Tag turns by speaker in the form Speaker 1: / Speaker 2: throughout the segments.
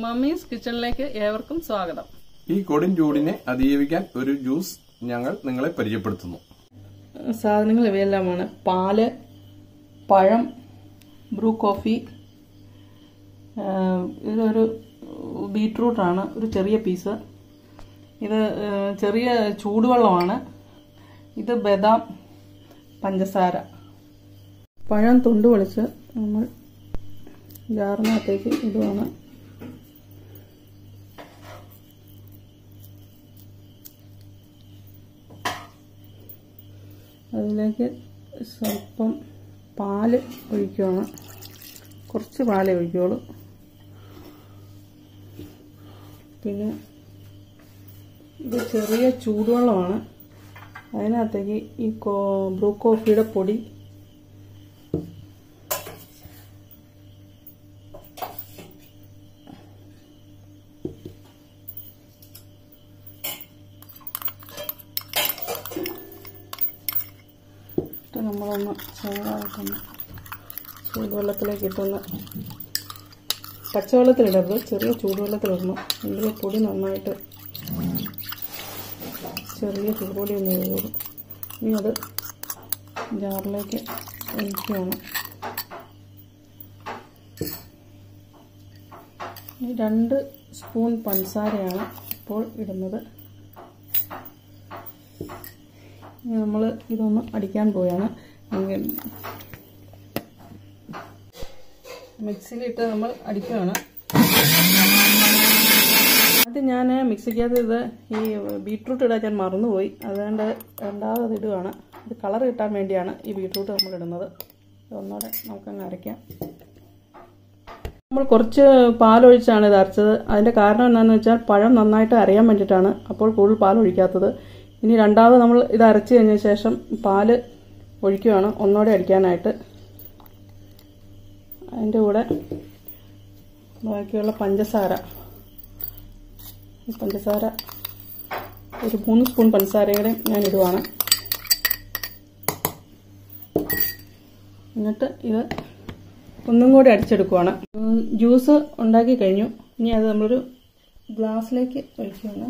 Speaker 1: Mummies കിച്ചണിലേക്ക് ഏവർക്കും സ്വാഗതം.
Speaker 2: ഈ കൊടും ചൂടിനെ അതിജീവിക്കാൻ ഒരു ജ്യൂസ് ഞങ്ങൾ നിങ്ങളെ പരിചയപ്പെടുത്തുന്നു.
Speaker 1: സാധനങ്ങൾ ഇവയെല്ലാമാണ്. പാൽ പഴം ബ്രൂ കോഫി ഇതൊരു ബീട്രൂട്ടാണ് ഒരു ചെറിയ പീസ്. ഇത് ചെറിയ ചൂടുവെള്ളമാണ്. ഇത് ബദാം പഞ്ചസാര. പഴം തുണ്ട് നമ്മൾ ജാറിനകത്തേക്ക് ഇടുവാണ്. അതിലേക്ക് സ്വല്പം പാൽ ഒഴിക്കുകയാണ് കുറച്ച് പാലേ ഒഴിക്കുകയുള്ളൂ പിന്നെ ഇത് ചെറിയ ചൂടുവെള്ളമാണ്. അതിനകത്തേക്ക് ഈ ബ്രൂ കോഫിയുടെ പൊടി നമ്മളൊന്ന് ചൂടാക്കുന്നു ചൂടുവെള്ളത്തിലേക്ക് ഇട്ടൊന്ന് പച്ചവെള്ളത്തിലിടരുത്. ചെറിയ ചൂടുവെള്ളത്തിലിടണം. എങ്കിൽ പൊടി നന്നായിട്ട് ചെറിയ ചൂടുപൊടി ഒന്ന് ഇടുകയുള്ളൂ ഇനി അത് ജാറിലേക്ക് ഒഴിക്കുകയാണ്. രണ്ട് സ്പൂൺ പഞ്ചസാരയാണ് ഇപ്പോൾ ഇടുന്നത്. നമ്മൾ ഇതൊന്ന് അടിക്കാൻ എങ്കിൽ മിക്സിയിലിട്ട് നമ്മൾ അടിക്കുകയാണ് ആദ്യം ഞാൻ മിക്സിക്കകത്ത് ഇത് ഈ ബീട്രൂട്ട് ഇടാൻ ഞാൻ മറന്നുപോയി. അതുകൊണ്ട് രണ്ടാമത് ഇടുകയാണ് ഇത് കളർ കിട്ടാൻ വേണ്ടിയാണ് ഈ ബീട്രൂട്ട് നമ്മൾ ഇടുന്നത്. ഒന്നുകൂടെ നമുക്കങ്ങ് അരയ്ക്കാം. നമ്മൾ കുറച്ച് പാലൊഴിച്ചാണ് ഇത് അരച്ചത്. അതിന്റെ കാരണം എന്താണെന്ന് വെച്ചാൽ പഴം നന്നായിട്ട് അരയാൻ വേണ്ടിയിട്ടാണ് അപ്പോൾ കൂടുതൽ പാൽ ഒഴിക്കാത്തത് ഇനി രണ്ടാമത് നമ്മൾ ഇത് അരച്ച് കഴിഞ്ഞ ശേഷം പാൽ ഒഴിക്കുകയാണ്. ഒന്നോടെ അടിക്കാനായിട്ട്. അതിന്റെ കൂടെ ബാക്കിയുള്ള പഞ്ചസാര. പഞ്ചസാര ഒരു മൂന്ന് സ്പൂൺ പഞ്ചസാരയും കൂടെ ഞാൻ ഇടുവാണ്. എന്നിട്ട് ഇത് ഒന്നും കൂടി അടിച്ചെടുക്കുവാണ്. ജ്യൂസ് ഉണ്ടാക്കി കഴിഞ്ഞു. ഇനി അത് നമ്മളൊരു ഗ്ലാസ്സിലേക്ക് ഒഴിക്കുകയാണ്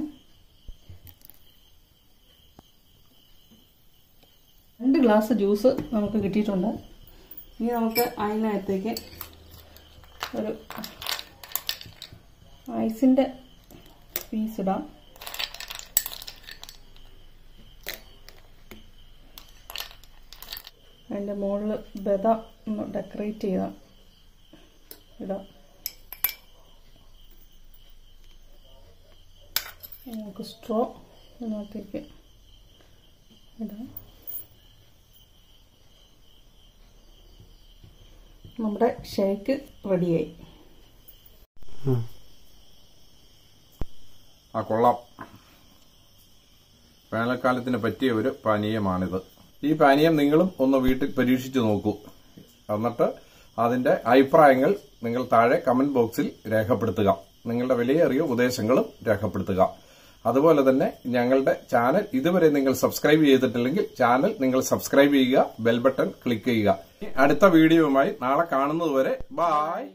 Speaker 1: രണ്ട് ഗ്ലാസ് ജ്യൂസ് നമുക്ക് കിട്ടിയിട്ടുണ്ട്. ഇനി നമുക്ക് അതിനകത്തേക്ക് ഒരു ഐസിന്റെ പീസ് ഇടാം. അതിന്റെ മുകളിൽ ബദ ഒന്ന് ഡെക്കറേറ്റ് ചെയ്യാം ഇടാം. നമുക്ക് സ്ട്രോ ഇതിനകത്തേക്ക് ഇടാം. നമ്മുടെ ഷേക്ക് റെഡിയായി.
Speaker 2: ആ കൊള്ളാം. വേനൽക്കാലത്തിന് പറ്റിയ ഒരു പാനീയമാണിത്. ഈ പാനീയം നിങ്ങളും ഒന്ന് വീട്ടിൽ പരീക്ഷിച്ചു നോക്കൂ. എന്നിട്ട് അതിന്റെ അഭിപ്രായങ്ങൾ നിങ്ങൾ താഴെ കമന്റ് ബോക്സിൽ രേഖപ്പെടുത്തുക. നിങ്ങളുടെ വിലയേറിയ ഉപദേശങ്ങളും രേഖപ്പെടുത്തുക. അതുപോലെ തന്നെ ഞങ്ങളുടെ ചാനൽ ഇതുവരെ നിങ്ങൾ സബ്സ്ക്രൈബ് ചെയ്തിട്ടില്ലെങ്കിൽ ചാനൽ നിങ്ങൾ സബ്സ്ക്രൈബ് ചെയ്യുക ബെൽ ബട്ടൺ ക്ലിക്ക് ചെയ്യുക. അടുത്ത വീഡിയോയുമായി നാളെ കാണുന്നതുവരെ ബായ്